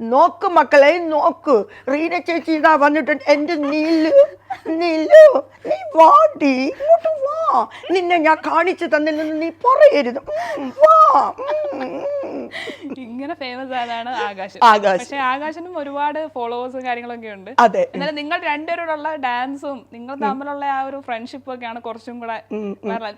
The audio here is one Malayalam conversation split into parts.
നോക്ക് മക്കളെ നോക്ക്. റീന ചേച്ചി ഇതാ വന്നിട്ടുണ്ട്. എന്റെ നീലു നീലു നീ വാടി ഇങ്ങോട്ട് വാ. നിന്നെ ഞാൻ കാണിച്ചു തന്നില്ലെന്ന് നീ പറയരുത്. വാ. ഇങ്ങനെ ഫേമസ് ആയതാണ് ആകാശ്. ആകാശ്. പക്ഷെ ആകാശിനും ഒരുപാട് ഫോളോവേഴ്സും കാര്യങ്ങളൊക്കെ ഉണ്ട്. അതെ. എന്നാലും നിങ്ങൾ രണ്ടുപേരോടുള്ള ഡാൻസും നിങ്ങൾ തമ്മിലുള്ള ആ ഒരു ഫ്രണ്ട്ഷിപ്പും ഒക്കെയാണ് കുറച്ചും കൂടെ.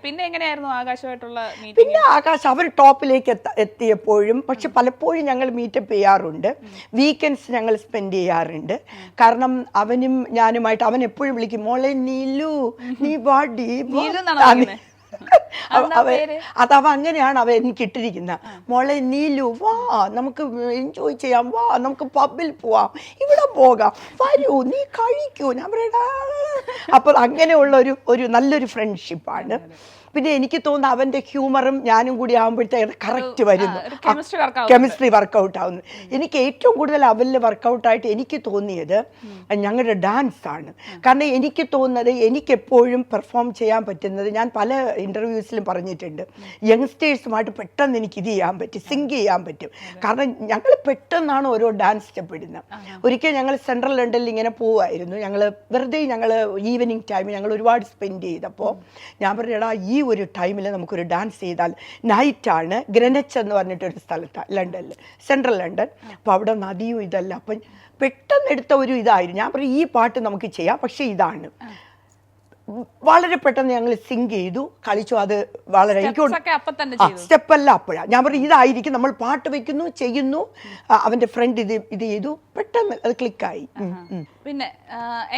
പിന്നെ എങ്ങനെയായിരുന്നു ആകാശമായിട്ടുള്ള പിന്നെ ആകാശ് അവർ ടോപ്പിലേക്ക് എത്തിയപ്പോഴും പക്ഷെ പലപ്പോഴും ഞങ്ങൾ മീറ്റപ്പ് ചെയ്യാറുണ്ട്. വീക്കെൻഡ്സ് ഞങ്ങൾ സ്പെൻഡ് ചെയ്യാറുണ്ട്. കാരണം അവനും ഞാനുമായിട്ട് അവൻ എപ്പോഴും വിളിക്കും മോളെ നീലു നീ വാടി വാ." നീലു വിളിക്കുന്നെ? അവ-? അങ്ങനെയാണ് അവ എനിക്ക് ഇട്ടിരിക്കുന്നത് മോളെ നീലു വാ നമുക്ക് എൻജോയ് ചെയ്യാം. വാ നമുക്ക് പബ്ബിൽ പോവാം. ഇവിടെ പോകാം. വരൂ നീ കഴിക്കൂ. ഞാൻ പറയടാ. അപ്പോൾ അങ്ങനെയുള്ള ഒരു ഒരു നല്ലൊരു ഫ്രണ്ട്ഷിപ്പാണ് പിന്നെ എനിക്ക് തോന്നുന്നു അവന്റെ ഹ്യൂമറും ഞാനും കൂടി ആകുമ്പോഴത്തേക്ക് കറക്റ്റ് വരുന്നു. കെമിസ്ട്രി വർക്കൗട്ട് ആവുന്നു. എനിക്ക് ഏറ്റവും കൂടുതൽ അവനിൽ വർക്കൗട്ടായിട്ട് എനിക്ക് തോന്നിയത് ഞങ്ങളുടെ ഡാൻസ് ആണ്. കാരണം എനിക്ക് തോന്നുന്നത് എനിക്കെപ്പോഴും പെർഫോം ചെയ്യാൻ പറ്റുന്നത് ഞാൻ പല ഇന്റർവ്യൂസിലും പറഞ്ഞിട്ടുണ്ട്. യങ്സ്റ്റേഴ്സുമായിട്ട് പെട്ടെന്ന് എനിക്ക് ഇത് ചെയ്യാൻ പറ്റും സിങ്ക് ചെയ്യാൻ പറ്റും. കാരണം ഞങ്ങൾ പെട്ടെന്നാണ് ഓരോ ഡാൻസ് സ്റ്റെപ്പ് ഇടുന്നത് ഒരിക്കൽ ഞങ്ങൾ സെൻട്രൽ ലണ്ടനിൽ ഇങ്ങനെ പോവായിരുന്നു. ഞങ്ങൾ വെറുതെ ഞങ്ങൾ ഈവനിങ് ടൈം ഞങ്ങൾ ഒരുപാട് സ്പെൻഡ് ചെയ്തപ്പോൾ ഞാൻ പറഞ്ഞടാ ഈ ഒരു ടൈമിൽ നമുക്കൊരു ഡാൻസ് ചെയ്താൽ നൈറ്റാണ് ഗ്രനച്ച് എന്ന് പറഞ്ഞിട്ടൊരു സ്ഥലത്താണ് ലണ്ടനിൽ സെൻട്രൽ ലണ്ടൻ. അപ്പോൾ അവിടെ നദിയും ഇതല്ല. അപ്പം പെട്ടെന്ന് എടുത്ത ഒരു ഇതായിരുന്നു. ഞാൻ പറയും ഈ പാട്ട് നമുക്ക് ചെയ്യാം പക്ഷേ ഇതാണ്. വളരെ പെട്ടെന്ന് ഞങ്ങൾ സിങ്ക് ചെയ്തു. കളിച്ചു. അത് വളരെ സ്റ്റെപ്പ് അല്ല അപ്പോഴാണ് ഞാൻ പറഞ്ഞു ഇതായിരിക്കും. നമ്മൾ പാട്ട് വെക്കുന്നു ചെയ്യുന്നു. അവന്റെ ഫ്രണ്ട് ഇത് ഇത് ചെയ്തു. പെട്ടെന്ന് അത് ക്ലിക്കായി പിന്നെ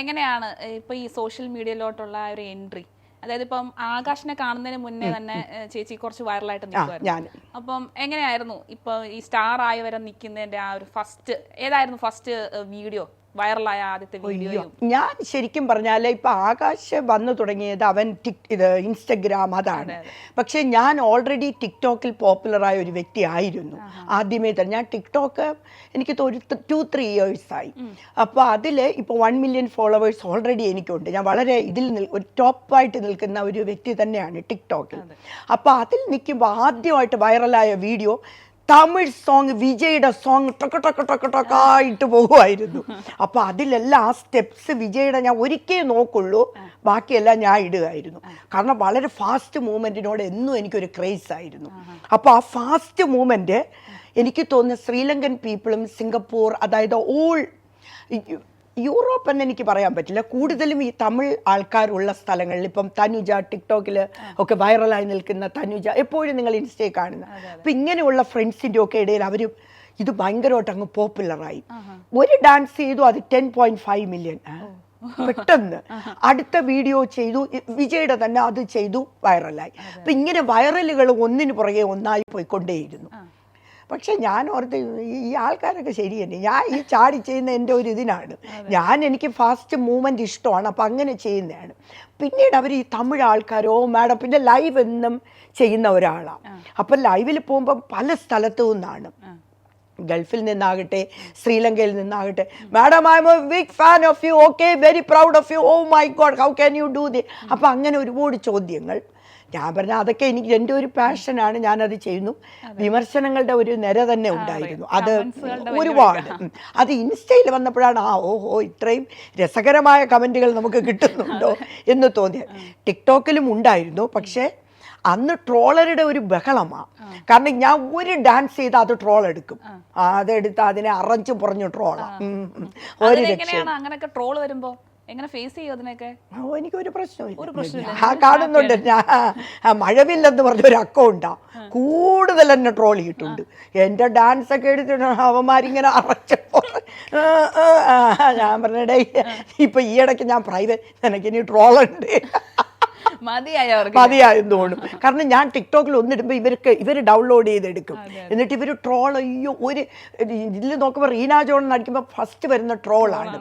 എങ്ങനെയാണ് ഇപ്പൊ ഈ സോഷ്യൽ മീഡിയയിലോട്ടുള്ള ഒരു എൻട്രി അതായത് ഇപ്പം ആകാശിനെ കാണുന്നതിന് മുന്നേ തന്നെ ചേച്ചി കുറച്ച് വൈറലായിട്ട് നിൽക്കുമായിരുന്നു ഞാൻ. അപ്പം എങ്ങനെയായിരുന്നു ഇപ്പൊ ഈ സ്റ്റാർ ആയി വരെ നിൽക്കുന്നതിന്റെ ആ ഒരു ഫസ്റ്റ് ഏതായിരുന്നു ഫസ്റ്റ് വീഡിയോ വൈറലായ ആദ്യത്തെ വീഡിയോ ഞാൻ ശരിക്കും പറഞ്ഞാൽ ഇപ്പൊ ആകാശ് വന്നു തുടങ്ങിയത് അവൻ ടിക് ഇത് ഇൻസ്റ്റഗ്രാം അതാണ്. പക്ഷെ ഞാൻ ഓൾറെഡി ടിക്ടോക്കിൽ പോപ്പുലറായ ഒരു വ്യക്തി ആയിരുന്നു ആദ്യമേ തന്നെ. ഞാൻ ടിക്ടോക്ക് എനിക്ക് ഒരു ടു ത്രീ ഇയേഴ്സായി അപ്പോൾ അതിൽ ഇപ്പോൾ വൺ മില്യൺ ഫോളോവേഴ്സ് ഓൾറെഡി എനിക്കുണ്ട്. ഞാൻ വളരെ ഇതിൽ നിൽ- ഒരു ടോപ്പായിട്ട് നിൽക്കുന്ന ഒരു വ്യക്തി തന്നെയാണ് ടിക്ടോക്കിൽ. അപ്പോൾ അതിൽ നിൽക്കുമ്പോൾ ആദ്യമായിട്ട് വൈറലായ വീഡിയോ തമിഴ് സോങ് വിജയുടെ സോങ് ടൊക്ക ടൊക്ക ടൊക്ക ടൊക്കായിട്ട് പോകുമായിരുന്നു. അപ്പോൾ അതിലെല്ലാം ആ സ്റ്റെപ്സ് വിജയുടെ ഞാൻ ഒരിക്കലേ നോക്കുള്ളൂ. ബാക്കിയെല്ലാം ഞാൻ ഇടുകയായിരുന്നു കാരണം വളരെ ഫാസ്റ്റ് മൂവ്മെന്റിനോട് എന്നും എനിക്കൊരു ക്രേസ് ആയിരുന്നു. അപ്പോൾ ആ ഫാസ്റ്റ് മൂവ്മെന്റ് എനിക്ക് തോന്നുന്ന ശ്രീലങ്കൻ പീപ്പിളും സിംഗപ്പൂർ അതായത് ഓൾ യൂറോപ്പ് എന്ന് എനിക്ക് പറയാൻ പറ്റില്ല. കൂടുതലും ഈ തമിഴ് ആൾക്കാരുള്ള സ്ഥലങ്ങളിൽ ഇപ്പം തനുജ ടിക്ടോക്കിൽ ഒക്കെ വൈറലായി നിൽക്കുന്ന തനുജ എപ്പോഴും നിങ്ങൾ ഇൻസ്റ്റയിൽ കാണുന്ന. അപ്പം ഇങ്ങനെയുള്ള ഫ്രണ്ട്സിന്റെ ഒക്കെ ഇടയിൽ അവർ ഇത് ഭയങ്കരമായിട്ട് അങ്ങ് പോപ്പുലറായി. ഒരു ഡാൻസ് ചെയ്തു അത് ടെൻ പോയിന്റ് ഫൈവ് മില്യൺ പെട്ടെന്ന്. അടുത്ത വീഡിയോ ചെയ്തു വിജയുടെ തന്നെ അത് ചെയ്തു വൈറലായി. അപ്പം ഇങ്ങനെ വൈറലുകൾ ഒന്നിനു പുറകെ ഒന്നായി പോയിക്കൊണ്ടേയിരുന്നു. പക്ഷെ ഞാൻ ഓർത്ത് ഈ- ആൾക്കാരൊക്കെ ശരി തന്നെ ഞാൻ ഈ ചാടി ചെയ്യുന്ന എന്റെ ഒരു ഇതിനാണ്. ഞാൻ എനിക്ക് ഫാസ്റ്റ് മൂവ്മെന്റ് ഇഷ്ടമാണ് അപ്പം അങ്ങനെ ചെയ്യുന്നതാണ്. പിന്നീട് അവർ ഈ തമിഴ് ആൾക്കാരോ മാഡം പിന്നെ ലൈവ് എന്നും ചെയ്യുന്ന ഒരാളാണ് അപ്പം ലൈവിൽ പോകുമ്പോൾ പല സ്ഥലത്തു നിന്നാണ്. ഗൾഫിൽ നിന്നാകട്ടെ ശ്രീലങ്കയിൽ നിന്നാകട്ടെ. Madam I am a big fan of you okay very proud of you oh my god how can you do the അപ്പം അങ്ങനെ ഒരുപാട് ചോദ്യങ്ങൾ. ഞാൻ പറഞ്ഞ അതൊക്കെ എനിക്ക് എന്റെ ഒരു പാഷനാണ് ഞാനത് ചെയ്യുന്നു. വിമർശനങ്ങളുടെ ഒരു നിര തന്നെ ഉണ്ടായിരുന്നു. അത് ഒരുപാട്. അത് ഇൻസ്റ്റയിൽ വന്നപ്പോഴാണ് ആ ഓഹോ ഇത്രയും രസകരമായ കമന്റുകൾ നമുക്ക് കിട്ടുന്നുണ്ടോ എന്ന് തോന്നിയത്. ടിക്ടോക്കിലും ഉണ്ടായിരുന്നു പക്ഷേ അന്ന് ട്രോളറുടെ ഒരു ബഹളമാണ് കാരണം ഞാൻ ഒരു ഡാൻസ് ചെയ്ത് അത് ട്രോൾ എടുക്കും. ആ, അതെടുത്ത് അതിനെ അറഞ്ചു പുറഞ്ഞു ട്രോളാണ് ഒരു അങ്ങനെയൊക്കെ ട്രോൾ വരുമ്പോ? എങ്ങനെ ഫേസ് ചെയ്യും അതിനൊക്കെ എനിക്കൊരു പ്രശ്നമില്ല. ഞാൻ കാണുന്നുണ്ട്. ഞാൻ ആ, മഴവില്ലെന്ന് പറഞ്ഞ ഒരു അക്കൗണ്ടാ കൂടുതൽ എന്നെ ട്രോൾ ചെയ്തിട്ടുണ്ട്. എന്റെ ഡാൻസ് ഒക്കെ എടുത്തിട്ട് അവന്മാരിങ്ങനെ അറച്ചപ്പോ ഞാൻ പറഞ്ഞടേ ഇപ്പൊ ഈ ഇടയ്ക്ക് ഞാൻ പ്രൈവറ്റ് എനിക്ക് ഇനി ട്രോളുണ്ട് മതിയായെന്ന് തോന്നും. കാരണം ഞാൻ ടിക്ടോക്കിൽ ഒന്നിടുമ്പോൾ ഇവർക്ക് ഇവർ ഡൗൺലോഡ് ചെയ്തെടുക്കും. എന്നിട്ട് ഇവർ ട്രോൾ അയ്യോ ഒരു ഇതിൽ നോക്കുമ്പോൾ റീന ജോൺ അടിക്കുമ്പോൾ ഫസ്റ്റ് വരുന്ന ട്രോളാണ്